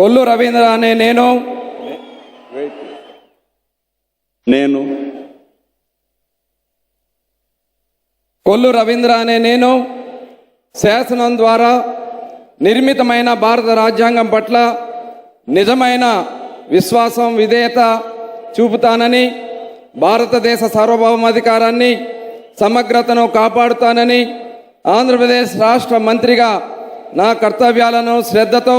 కొల్లు రవీంద్ర అనే నేను. నేను. కొల్లు రవీంద్ర అనే నేను శాసనం ద్వారా నిర్మితమైన భారత రాజ్యాంగం పట్ల నిజమైన విశ్వాసం విధేయత చూపుతానని భారతదేశ సార్వభౌమాధికారాన్ని సమగ్రతను కాపాడుతానని ఆంధ్రప్రదేశ్ రాష్ట్ర మంత్రిగా నా కర్తవ్యాలను శ్రద్ధతో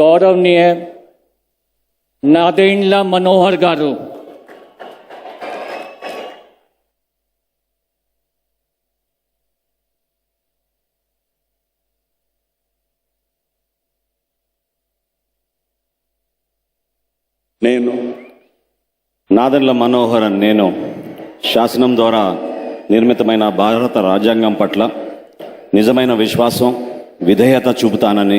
గౌరవనీయ నాదేండ్ల మనోహర్ గారు. నేను నాదెండ్ల మనోహర్ అని నేను శాసనం ద్వారా నిర్మితమైన భారత రాజ్యాంగం పట్ల నిజమైన విశ్వాసం విధేయత చూపుతానని